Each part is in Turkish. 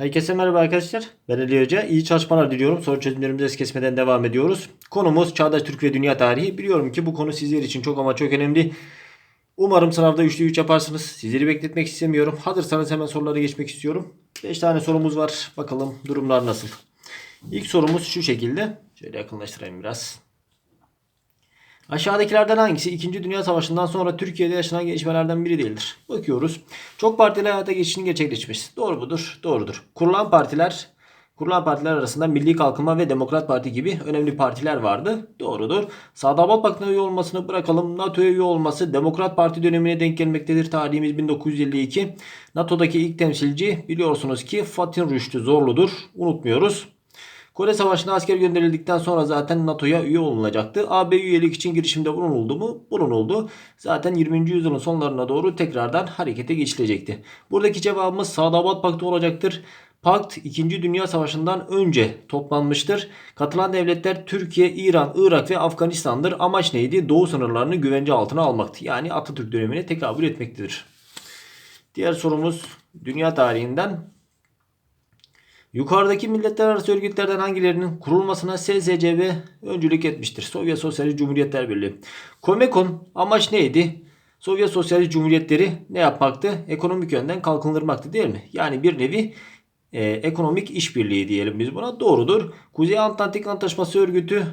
Herkese merhaba arkadaşlar. Ben Ali Hoca. İyi çalışmalar diliyorum. Soru çözümlerimize es kesmeden devam ediyoruz. Konumuz Çağdaş Türk ve Dünya Tarihi. Biliyorum ki bu konu sizler için çok ama çok önemli. Umarım sınavda 3'lü 3 yaparsınız. Sizleri bekletmek istemiyorum. Hazırsanız hemen sorulara geçmek istiyorum. 5 tane sorumuz var. Bakalım durumlar nasıl. İlk sorumuz şu şekilde. Şöyle yakınlaştırayım biraz. Aşağıdakilerden hangisi 2. Dünya Savaşı'ndan sonra Türkiye'de yaşanan gelişmelerden biri değildir? Bakıyoruz. Çok partili hayata geçişin gerçekleşmiş. Doğru mudur? Doğrudur. Kurulan partiler Kurulan partiler arasında Milli Kalkınma ve Demokrat Parti gibi önemli partiler vardı. Doğrudur. Sadabat Paktı'na üye olmasını bırakalım. NATO'ya üye olması Demokrat Parti dönemine denk gelmektedir. Tarihimiz 1952. NATO'daki ilk temsilci biliyorsunuz ki Fatih Rüştü Zorlu'dur. Unutmuyoruz. Kore Savaşı'na asker gönderildikten sonra zaten NATO'ya üye olunacaktı. AB üyelik için girişimde bulunuldu mu? Bulunuldu. Zaten 20. yüzyılın sonlarına doğru tekrardan harekete geçilecekti. Buradaki cevabımız Sadabat Paktı olacaktır. Pakt 2. Dünya Savaşı'ndan önce toplanmıştır. Katılan devletler Türkiye, İran, Irak ve Afganistan'dır. Amaç neydi? Doğu sınırlarını güvence altına almaktı. Yani Atatürk dönemine tekabül etmektedir. Diğer sorumuz dünya tarihinden Yukarıdaki milletler arası örgütlerden hangilerinin kurulmasına SSCB öncülük etmiştir? Sovyet Sosyalist Cumhuriyetler Birliği. Komekon amaç neydi? Sovyet Sosyalist Cumhuriyetleri ne yapmaktı? Ekonomik yönden kalkındırmaktı değil mi? Yani bir nevi e, ekonomik işbirliği diyelim biz buna. Doğrudur. Kuzey Atlantik Antlaşması Örgütü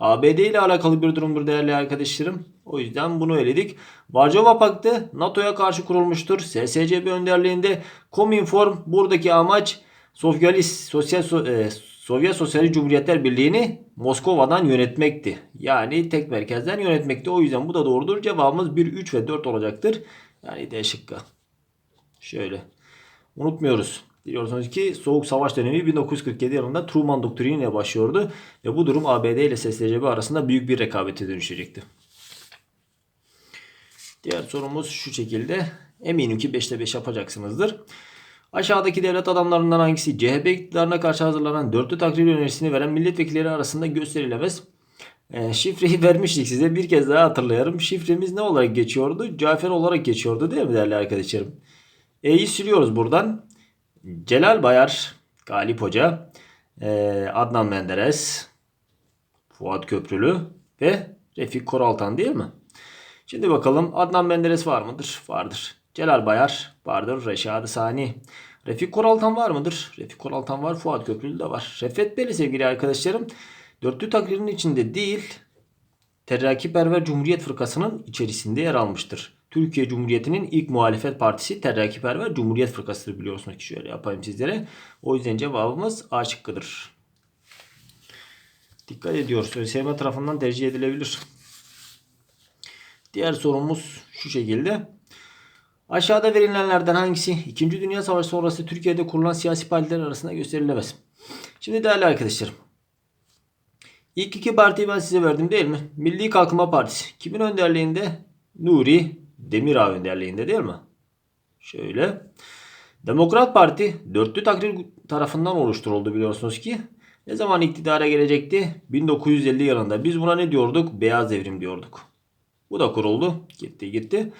ABD ile alakalı bir durumdur değerli arkadaşlarım. O yüzden bunu eledik. Varşova Paktı NATO'ya karşı kurulmuştur. SSCB önderliğinde Kominform buradaki amaç Sosyalist Sosyal e, Sovyet Sosyalist Cumhuriyetler Birliği'ni Moskova'dan yönetmekti. Yani tek merkezden yönetmekti. O yüzden bu da doğrudur. Cevabımız 1, 3 ve 4 olacaktır. Yani D şıkkı. Şöyle. Unutmuyoruz. Biliyorsunuz ki Soğuk Savaş dönemi 1947 yılında Truman doktriniyle başlıyordu. Ve bu durum ABD ile SSCB arasında büyük bir rekabete dönüşecekti. Diğer sorumuz şu şekilde. Eminim ki 5'te 5 yapacaksınızdır. Aşağıdaki devlet adamlarından hangisi CHP iktidarına karşı hazırlanan dörtlü takrir önerisini veren milletvekilleri arasında gösterilemez? E, şifreyi vermiştik size bir kez daha hatırlayalım. Şifremiz ne olarak geçiyordu? Cafer olarak geçiyordu değil mi değerli arkadaşlarım? E'yi siliyoruz buradan. Celal Bayar, Galip Hoca, e, Adnan Menderes, Fuat Köprülü ve Refik Koraltan değil mi? Şimdi bakalım Adnan Menderes var mıdır? Vardır. Celal Bayar vardır. Reşad Sani. Refik Koraltan var mıdır? Refik Koraltan var. Fuat Köprülü de var. Refet Beli sevgili arkadaşlarım. Dörtlü takririn içinde değil Terrakiperver Cumhuriyet Fırkası'nın içerisinde yer almıştır. Türkiye Cumhuriyeti'nin ilk muhalefet partisi Terrakiperver Cumhuriyet Fırkası'dır biliyorsunuz ki şöyle yapayım sizlere. O yüzden cevabımız A şıkkıdır. Dikkat ediyoruz. ÖSYM tarafından tercih edilebilir. Diğer sorumuz şu şekilde. Aşağıda verilenlerden hangisi 2. Dünya Savaşı sonrası Türkiye'de kurulan siyasi partiler arasında gösterilemez? Şimdi değerli arkadaşlarım. İlk iki partiyi ben size verdim değil mi? Milli Kalkınma Partisi. Kimin önderliğinde? Nuri Demirağ önderliğinde değil mi? Şöyle. Demokrat Parti dörtlü takdir tarafından oluşturuldu biliyorsunuz ki. Ne zaman iktidara gelecekti? 1950 yılında. Biz buna ne diyorduk? Beyaz devrim diyorduk. Bu da kuruldu. Gitti gitti.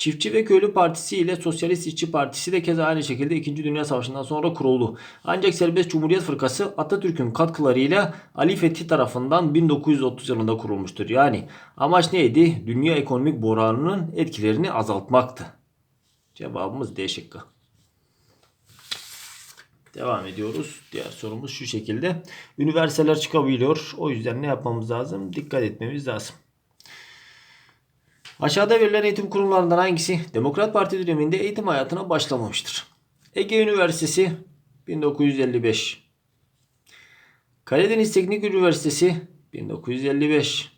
Çiftçi ve Köylü Partisi ile Sosyalist İşçi Partisi de keza aynı şekilde 2. Dünya Savaşı'ndan sonra kuruldu. Ancak Serbest Cumhuriyet Fırkası Atatürk'ün katkılarıyla Ali Fethi tarafından 1930 yılında kurulmuştur. Yani amaç neydi? Dünya ekonomik buhranının etkilerini azaltmaktı. Cevabımız D şıkkı. Devam ediyoruz. Diğer sorumuz şu şekilde. Üniversiteler çıkabiliyor. O yüzden ne yapmamız lazım? Dikkat etmemiz lazım. Aşağıda verilen eğitim kurumlarından hangisi Demokrat Parti döneminde eğitim hayatına başlamamıştır? Ege Üniversitesi 1955 Karadeniz Teknik Üniversitesi 1955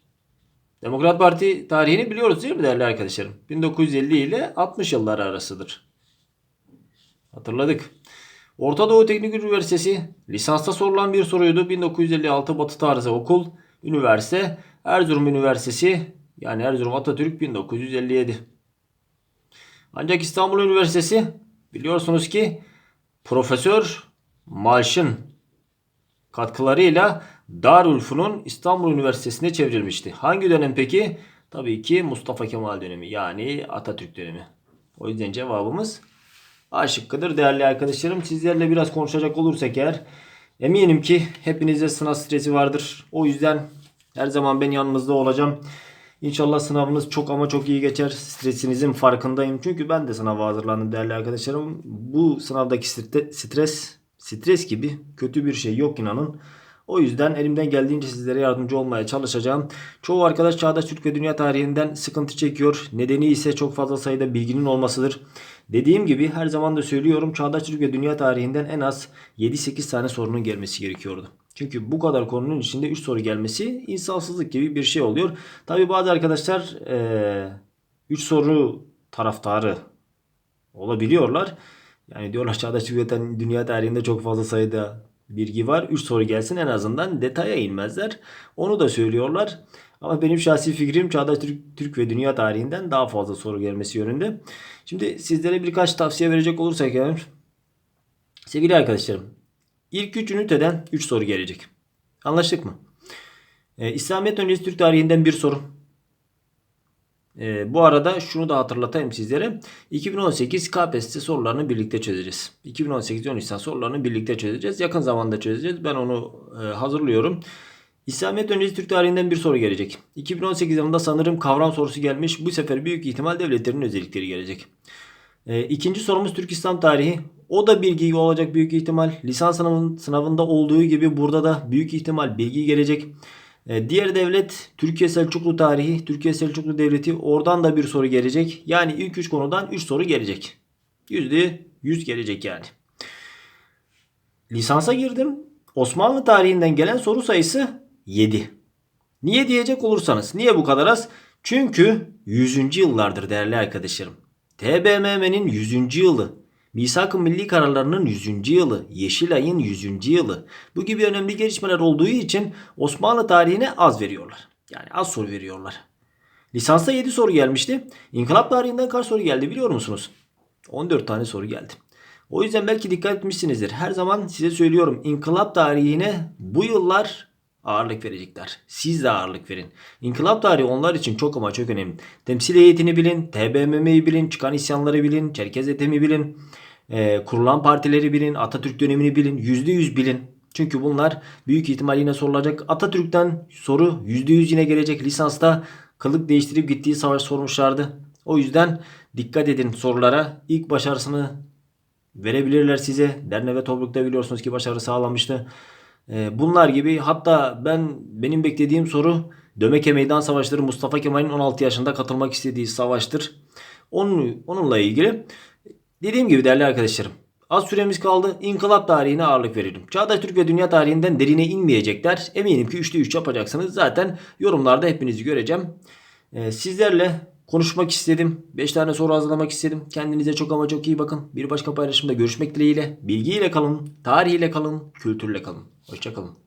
Demokrat Parti tarihini biliyoruz değil mi değerli arkadaşlarım? 1950 ile 60 yılları arasıdır. Hatırladık. Orta Doğu Teknik Üniversitesi lisansta sorulan bir soruydu. 1956 Batı tarzı okul, üniversite, Erzurum Üniversitesi yani Erzurum Atatürk 1957. Ancak İstanbul Üniversitesi biliyorsunuz ki Profesör Malş'ın katkılarıyla Darülfünun İstanbul Üniversitesi'ne çevrilmişti. Hangi dönem peki? Tabii ki Mustafa Kemal dönemi yani Atatürk dönemi. O yüzden cevabımız A şıkkıdır değerli arkadaşlarım. Sizlerle biraz konuşacak olursak eğer eminim ki hepinizde sınav stresi vardır. O yüzden her zaman ben yanınızda olacağım. İnşallah sınavınız çok ama çok iyi geçer. Stresinizin farkındayım. Çünkü ben de sınava hazırlandım değerli arkadaşlarım. Bu sınavdaki stres, stres gibi kötü bir şey yok inanın. O yüzden elimden geldiğince sizlere yardımcı olmaya çalışacağım. Çoğu arkadaş çağdaş Türk ve dünya tarihinden sıkıntı çekiyor. Nedeni ise çok fazla sayıda bilginin olmasıdır. Dediğim gibi her zaman da söylüyorum çağdaş Türk ve dünya tarihinden en az 7-8 tane sorunun gelmesi gerekiyordu. Çünkü bu kadar konunun içinde 3 soru gelmesi insafsızlık gibi bir şey oluyor. Tabi bazı arkadaşlar 3 soru taraftarı olabiliyorlar. Yani diyorlar çağdaş ve dünya tarihinde çok fazla sayıda bilgi var. 3 soru gelsin en azından detaya inmezler. Onu da söylüyorlar. Ama benim şahsi fikrim çağdaş Türk, Türk ve dünya tarihinden daha fazla soru gelmesi yönünde. Şimdi sizlere birkaç tavsiye verecek olursak eğer sevgili arkadaşlarım ilk 3 üniteden 3 soru gelecek. Anlaştık mı? Ee, İslamiyet öncesi Türk tarihinden bir soru. Ee, bu arada şunu da hatırlatayım sizlere. 2018 KPSS sorularını birlikte çözeceğiz. 2018 ön lisans sorularını birlikte çözeceğiz. Yakın zamanda çözeceğiz. Ben onu e, hazırlıyorum. İslamiyet öncesi Türk tarihinden bir soru gelecek. 2018 yılında sanırım kavram sorusu gelmiş. Bu sefer büyük ihtimal devletlerin özellikleri gelecek. E, ikinci sorumuz Türk İslam tarihi. O da bilgi olacak büyük ihtimal. Lisans sınavın, sınavında olduğu gibi burada da büyük ihtimal bilgi gelecek. E, diğer devlet Türkiye Selçuklu tarihi, Türkiye Selçuklu Devleti oradan da bir soru gelecek. Yani ilk 3 konudan 3 soru gelecek. %100 gelecek yani. Lisansa girdim. Osmanlı tarihinden gelen soru sayısı 7. Niye diyecek olursanız. Niye bu kadar az? Çünkü 100. yıllardır değerli arkadaşlarım. TBMM'nin 100. yılı. Misak-ı Milli kararlarının 100. yılı, Yeşilay'ın 100. yılı. Bu gibi önemli gelişmeler olduğu için Osmanlı tarihine az veriyorlar. Yani az soru veriyorlar. Lisansta 7 soru gelmişti. İnkılap tarihinden kaç soru geldi biliyor musunuz? 14 tane soru geldi. O yüzden belki dikkat etmişsinizdir. Her zaman size söylüyorum. İnkılap tarihine bu yıllar ağırlık verecekler. Siz de ağırlık verin. İnkılap tarihi onlar için çok ama çok önemli. Temsil heyetini bilin, TBMM'yi bilin, çıkan isyanları bilin, Çerkez etemi bilin, e, kurulan partileri bilin, Atatürk dönemini bilin, %100 bilin. Çünkü bunlar büyük ihtimal yine sorulacak. Atatürk'ten soru %100 yine gelecek. Lisansta kılık değiştirip gittiği savaş sormuşlardı. O yüzden dikkat edin sorulara. İlk başarısını verebilirler size. Derne ve Tobruk'ta biliyorsunuz ki başarı sağlamıştı. Ee, Bunlar gibi hatta ben benim beklediğim soru Dömeke Meydan Savaşları Mustafa Kemal'in 16 yaşında katılmak istediği savaştır. Onun, onunla ilgili dediğim gibi değerli arkadaşlarım az süremiz kaldı. İnkılap tarihine ağırlık verelim. Çağdaş Türk ve dünya tarihinden derine inmeyecekler. Eminim ki 3'te 3 yapacaksınız. Zaten yorumlarda hepinizi göreceğim. Ee, sizlerle konuşmak istedim. 5 tane soru hazırlamak istedim. Kendinize çok ama çok iyi bakın. Bir başka paylaşımda görüşmek dileğiyle. Bilgiyle kalın, tarihiyle kalın, kültürle kalın. Hoşçakalın.